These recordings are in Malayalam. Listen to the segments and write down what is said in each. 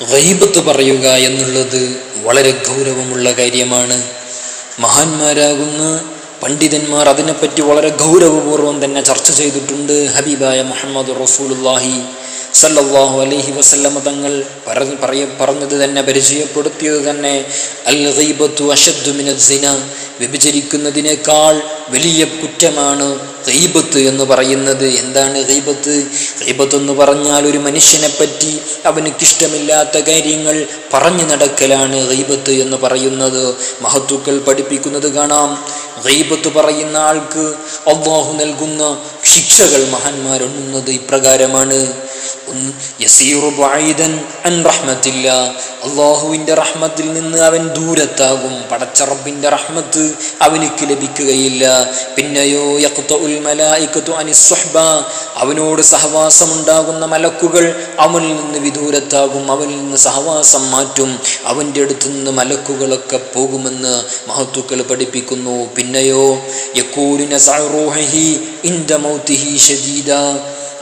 ഗൈബത്ത് പറയുക എന്നുള്ളത് വളരെ ഗൗരവമുള്ള കാര്യമാണ്. മഹാന്മാരാകുന്ന പണ്ഡിതന്മാർ അതിനെപ്പറ്റി വളരെ ഗൗരവപൂർവം തന്നെ ചർച്ച ചെയ്തിട്ടുണ്ട്. ഹബീബായ മുഹമ്മദ് റസൂലുല്ലാഹി സല്ലല്ലാഹു അലൈഹി വസല്ലമ തങ്ങൾ പറയ പറഞ്ഞത് തന്നെ പരിചയപ്പെടുത്തിയത് തന്നെ അൽ ഗൈബത്തു അഷദ്ദു മിനസ് സിന വ്യഭിചരിക്കുന്നതിനേക്കാൾ വലിയ കുറ്റമാണ് റീബത്ത് എന്ന് പറയുന്നത്. എന്താണ് റീബത്ത് റീബത്ത് എന്ന് പറഞ്ഞാൽ ഒരു മനുഷ്യനെ പറ്റി അവനക്കിഷ്ടമില്ലാത്ത കാര്യങ്ങൾ പറഞ്ഞു നടക്കലാണ് റീബത്ത് എന്ന് പറയുന്നത്. മഹത്തുക്കൾ പഠിപ്പിക്കുന്നത് കാണാം. റീബത്ത് പറയുന്ന ആൾക്ക് അള്ളാഹു നൽകുന്ന ശിക്ഷകൾ മഹാന്മാരുണ്ണുന്നത് ഇപ്രകാരമാണ്. അള്ളാഹുവിന്റെ റഹ്മത്തിൽ നിന്ന് അവൻ ദൂരത്താകും. പടച്ച റബ്ബിന്റെ റഹ്മത്ത് അവനിക്ക് ലഭിക്കുകയില്ല. പിന്നെയോ അവനോട് സഹവാസമുണ്ടാകുന്ന മലക്കുകൾ അവനിൽ നിന്ന് വിദൂരത്താകും അവനിൽ നിന്ന് സഹവാസം മാറ്റും അവന്റെ അടുത്ത് നിന്ന് മലക്കുകളൊക്കെ പോകുമെന്ന് മഹത്തുക്കൾ പഠിപ്പിക്കുന്നു. പിന്നെയോ യക്കൂലിന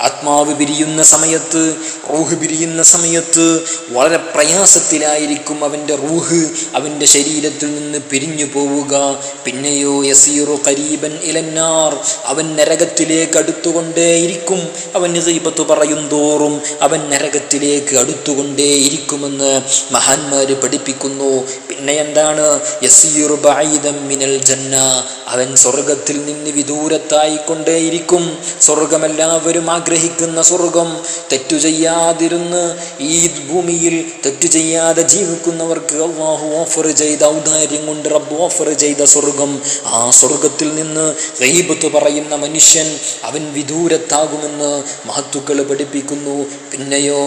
ആത്മാവ് പിരിയുന്ന സമയത്ത് റൂഹ് പിരിയുന്ന സമയത്ത് വളരെ പ്രയാസത്തിലായിരിക്കും അവന്റെ റൂഹ് അവന്റെ ശരീരത്തിൽ നിന്ന് പിരിഞ്ഞു പോവുക. പിന്നെയോ യസീറു കരീബൻ ഇലന്നാർ അവൻ നരകത്തിലേക്ക് അടുത്തുകൊണ്ടേയിരിക്കും. അവൻ ഗീബത്ത് പറയും തോറും അവൻ നരകത്തിലേക്ക് അടുത്തുകൊണ്ടേയിരിക്കുമെന്ന് മഹാന്മാർ പഠിപ്പിക്കുന്നു. പിന്നെ എന്താണ്? യസീറു ബഈദൻ മിനൽ ജന്ന അവൻ സ്വർഗത്തിൽ നിന്ന് വിദൂരത്തായിക്കൊണ്ടേയിരിക്കും. സ്വർഗമെല്ലാവരും ആഗ്രഹിക്കുന്ന സ്വർഗം തെറ്റു ചെയ്യാതിരുന്ന് ഈ ഭൂമിയിൽ തെറ്റു ചെയ്യാതെ ജീവിക്കുന്നവർക്ക് അള്ളാഹു ഓഫർ ചെയ്ത ഔദാര്യം കൊണ്ട് റബ്ബ് ഓഫർ ചെയ്ത സ്വർഗം. ആ സ്വർഗത്തിൽ നിന്ന് ഗൈബത്ത് പറയുന്ന മനുഷ്യൻ അവൻ വിദൂരത്താകുമെന്ന് മഹത്തുക്കൾ പഠിപ്പിക്കുന്നു. പിന്നെയോ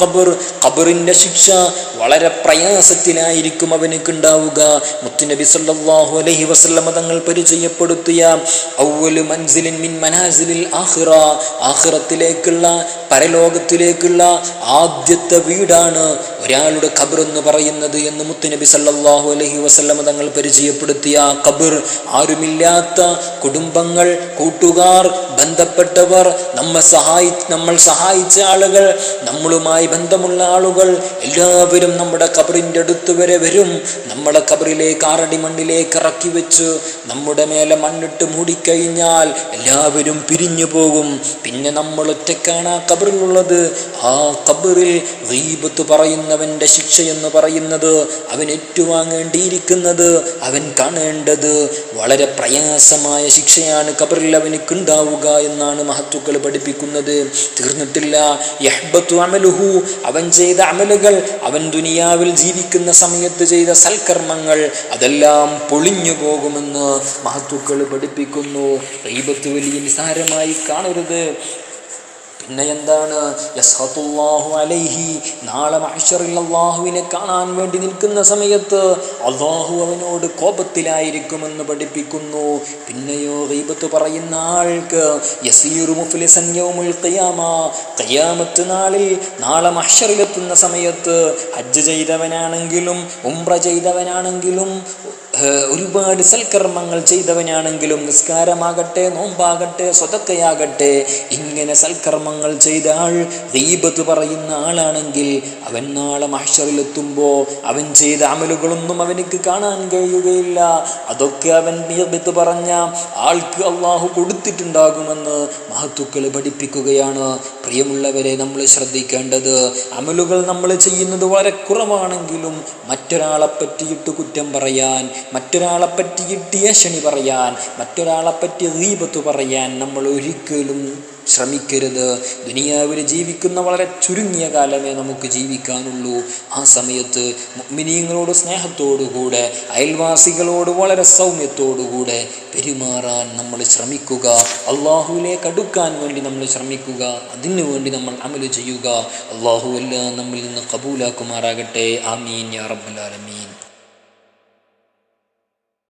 ഖബർ ശിക്ഷ വളരെ പ്രയാസത്തിലായിരിക്കും അവനക്ക് ഉണ്ടാവുക മുത്തുനബി സല്ലാഹു അലഹി വസല്ലമ തങ്ങൾ പരിചയപ്പെടുത്തിയ ഔവലു മൻസിലിൻ മിൻ മനാസിലിൽ ആഹ്റ ആഹ്റത്തിലേക്കുള്ള പരലോകത്തിലേക്കുള്ള ആദ്യത്തെ വീടാണ് ഒരാളുടെ ഖബർ എന്ന് പറയുന്നത് എന്ന് മുത്തുനബി സല്ലാഹു അലഹി വസ്ലമ തങ്ങൾ പരിചയപ്പെടുത്തിയ ആ ഖബർ. ആരുമില്ലാത്ത കുടുംബങ്ങൾ കൂട്ടുകാർ ബന്ധപ്പെട്ടവർ നമ്മെ സഹായി നമ്മൾ സഹായിച്ച ആളുകൾ നമ്മളുമായി ബന്ധമുള്ള ആളുകൾ എല്ലാവരും നമ്മുടെ ഖബറിന്റെ അടുത്ത് വരെ വരും. നമ്മുടെ ഖബറിലേക്ക് ആറടി മണ്ണിലേക്ക് ഇറക്കി വെച്ച് നമ്മുടെ മേലെ മണ്ണിട്ട് മൂടിക്കഴിഞ്ഞാൽ എല്ലാവരും പിരിഞ്ഞു പോകും. പിന്നെ നമ്മൾ ഒറ്റക്കാണ് ആ കബറിലുള്ളത് ആ കബറിൽ ഗീബത്ത് പറയുന്നവന്റെ ശിക്ഷ എന്ന് പറയുന്നത് അവൻ ഏറ്റുവാങ്ങേണ്ടിയിരിക്കുന്നത് അവൻ കാണേണ്ടത് വളരെ പ്രയാസമായ ശിക്ഷയാണ് കബറിൽ അവനിക്ക് ഉണ്ടാവുക എന്നാണ് മഹത്തുക്കൾ പഠിപ്പിക്കുന്നത്. തീർന്നിട്ടില്ല. യഹ്ബത്തു അമലുഹു അവൻ ചെയ്ത അമലുകൾ അവൻ ദുനിയാവിൽ ജീവിക്കുന്ന സമയത്ത് ചെയ്ത സൽക്കർമ്മങ്ങൾ അതെല്ലാം പൊളിഞ്ഞു പോകുമെന്ന് മഹത്തുക്കൾ പഠിപ്പിക്കുന്നു. ഗൈബത്ത് വലിയ നിസാരമായി കാണരുത്. പിന്നെ എന്താണ്? അലൈഹി നാളെ മഹ്ശറിൽ അള്ളാഹുവിനെ കാണാൻ വേണ്ടി നിൽക്കുന്ന സമയത്ത് അള്ളാഹു അവനോട് കോപത്തിലായിരിക്കുമെന്ന് പഠിപ്പിക്കുന്നു. പിന്നെയോ ഗീബത്ത് പറയുന്ന ആൾക്ക് യസീറു മുഫ്ലിസൻ യൗമുൽ ഖിയാമ ഖിയാമത്ത് നാളിൽ നാളെ മഹ്ഷറിലെത്തുന്ന സമയത്ത് ഹജ്ജ് ചെയ്തവനാണെങ്കിലും ഉംറ ചെയ്തവനാണെങ്കിലും ഒരുപാട് സൽക്കർമ്മങ്ങൾ ചെയ്തവനാണെങ്കിലും നിസ്കാരമാകട്ടെ നോമ്പാകട്ടെ സ്വതക്കയാകട്ടെ ഇങ്ങനെ സൽക്കർമ്മങ്ങൾ ചെയ്ത ആൾ ദീപത്ത് പറയുന്ന ആളാണെങ്കിൽ അവൻ നാളെ മഹ്ഷറിലെത്തുമ്പോൾ അവൻ ചെയ്ത അമലുകളൊന്നും അവനക്ക് കാണാൻ കഴിയുകയില്ല. അതൊക്കെ അവൻ ദീപത്ത് പറഞ്ഞ ആൾക്ക് അള്ളാഹു കൊടുത്തിട്ടുണ്ടാകുമെന്ന് മഹത്തുക്കൾ പഠിപ്പിക്കുകയാണ്. പ്രിയമുള്ളവരെ നമ്മൾ ശ്രദ്ധിക്കേണ്ടത് അമലുകൾ നമ്മൾ ചെയ്യുന്നത് വളരെ കുറവാണെങ്കിലും മറ്റൊരാളെ പറ്റിയിട്ട് കുറ്റം പറയാൻ മറ്റൊരാളെ പറ്റി കിട്ടിയ ശനി പറയാൻ മറ്റൊരാളെ പറ്റി ദീപത്ത് പറയാൻ നമ്മൾ ഒരിക്കലും ശ്രമിക്കരുത്. ദുനിയാവിൽ ജീവിക്കുന്ന വളരെ ചുരുങ്ങിയ കാലമേ നമുക്ക് ജീവിക്കാനുള്ളൂ. ആ സമയത്ത് മിനിയങ്ങളോട് സ്നേഹത്തോടുകൂടെ അയൽവാസികളോട് വളരെ സൗമ്യത്തോടുകൂടെ പെരുമാറാൻ നമ്മൾ ശ്രമിക്കുക. അള്ളാഹുവിലേക്ക് അടുക്കാൻ വേണ്ടി നമ്മൾ ശ്രമിക്കുക. അതിനു വേണ്ടി നമ്മൾ അമൽ ചെയ്യുക. അള്ളാഹു എല്ലാം നമ്മിൽ നിന്ന് കബൂലാക്കുമാറാകട്ടെ. ആമീൻ യാ റബ്ബൽ ആലമീൻ.